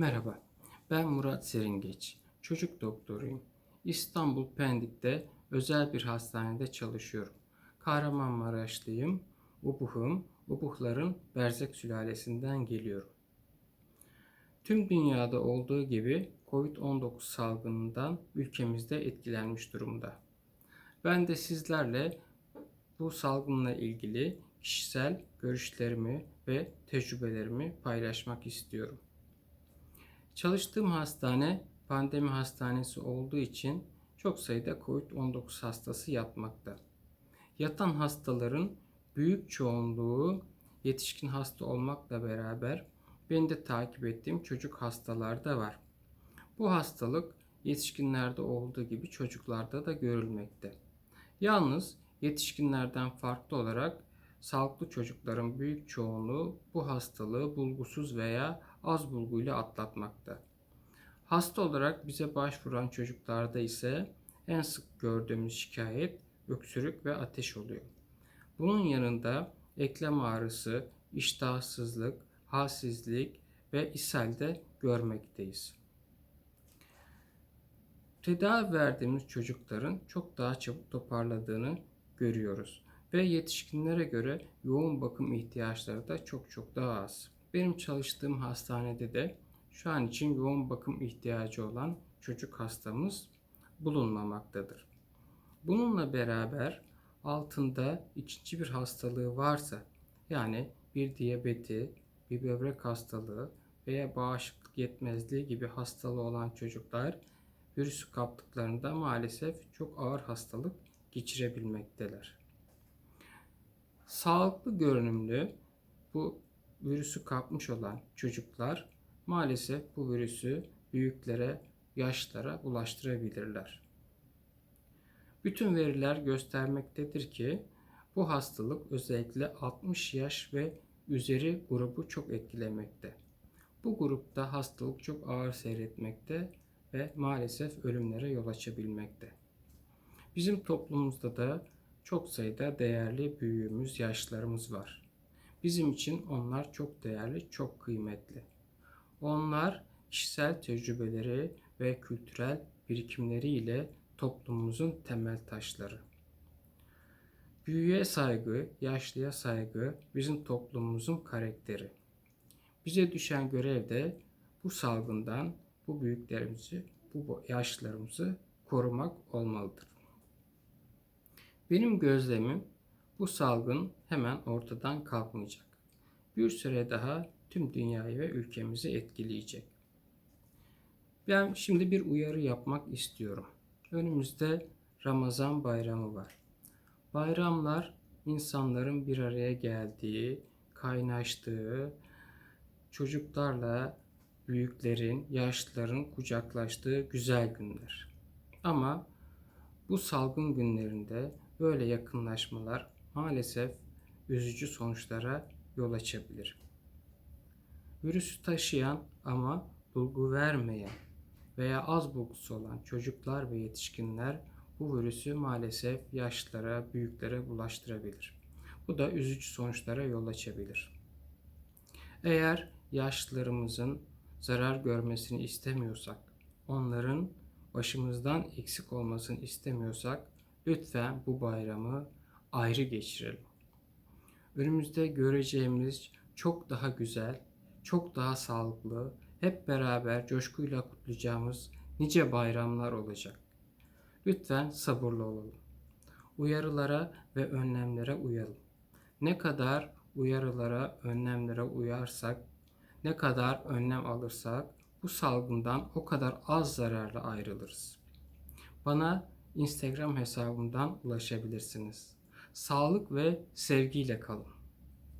Merhaba, ben Murat Seringeç. Çocuk doktoruyum. İstanbul Pendik'te özel bir hastanede çalışıyorum. Kahramanmaraşlıyım. Ubuhum, Ubuhların Berzek sülalesinden geliyorum. Tüm dünyada olduğu gibi Covid-19 salgınından ülkemizde etkilenmiş durumda. Ben de sizlerle bu salgınla ilgili kişisel görüşlerimi ve tecrübelerimi paylaşmak istiyorum. Çalıştığım hastane pandemi hastanesi olduğu için çok sayıda COVID-19 hastası yatmakta. Yatan hastaların büyük çoğunluğu yetişkin hasta olmakla beraber benim de takip ettiğim çocuk hastalar da var. Bu hastalık yetişkinlerde olduğu gibi çocuklarda da görülmekte. Yalnız yetişkinlerden farklı olarak sağlıklı çocukların büyük çoğunluğu bu hastalığı bulgusuz veya az bulguyla atlatmakta. Hasta olarak bize başvuran çocuklarda ise en sık gördüğümüz şikayet öksürük ve ateş oluyor. Bunun yanında eklem ağrısı, iştahsızlık, halsizlik ve ishal de görmekteyiz. Tedavi verdiğimiz çocukların çok daha çabuk toparladığını görüyoruz ve yetişkinlere göre yoğun bakım ihtiyaçları da çok çok daha az. Benim çalıştığım hastanede de şu an için yoğun bakım ihtiyacı olan çocuk hastamız bulunmamaktadır. Bununla beraber altında ikinci bir hastalığı varsa yani bir diyabeti, bir böbrek hastalığı veya bağışıklık yetmezliği gibi hastalığı olan çocuklar virüsü kaptıklarında maalesef çok ağır hastalık geçirebilmekteler. Sağlıklı görünümlü bu virüsü kapmış olan çocuklar maalesef bu virüsü büyüklere, yaşlara bulaştırabilirler. Bütün veriler göstermektedir ki bu hastalık özellikle 60 yaş ve üzeri grubu çok etkilemekte. Bu grupta hastalık çok ağır seyretmekte ve maalesef ölümlere yol açabilmekte. Bizim toplumumuzda da çok sayıda değerli büyüğümüz, yaşlarımız var. Bizim için onlar çok değerli, çok kıymetli. Onlar kişisel tecrübeleri ve kültürel birikimleriyle toplumumuzun temel taşları. Büyüye saygı, yaşlıya saygı bizim toplumumuzun karakteri. Bize düşen görev de bu salgından bu büyüklerimizi, bu yaşlılarımızı korumak olmalıdır. Benim gözlemim bu salgın hemen ortadan kalkmayacak. Bir süre daha tüm dünyayı ve ülkemizi etkileyecek. Ben şimdi bir uyarı yapmak istiyorum. Önümüzde Ramazan bayramı var. Bayramlar insanların bir araya geldiği, kaynaştığı, çocuklarla büyüklerin, yaşlıların kucaklaştığı güzel günler. Ama bu salgın günlerinde böyle yakınlaşmalar maalesef üzücü sonuçlara yol açabilir. Virüsü taşıyan ama bulgu vermeyen veya az bulgusu olan çocuklar ve yetişkinler bu virüsü maalesef yaşlılara, büyüklere bulaştırabilir. Bu da üzücü sonuçlara yol açabilir. Eğer yaşlılarımızın zarar görmesini istemiyorsak, onların başımızdan eksik olmasını istemiyorsak lütfen bu bayramı ayrı geçirelim. Önümüzde göreceğimiz çok daha güzel, çok daha sağlıklı, hep beraber coşkuyla kutlayacağımız nice bayramlar olacak. Lütfen sabırlı olalım. Uyarılara ve önlemlere uyalım. Ne kadar uyarılara, önlemlere uyarsak, ne kadar önlem alırsak bu salgından o kadar az zararla ayrılırız. Bana Instagram hesabımdan ulaşabilirsiniz. Sağlık ve sevgiyle kalın.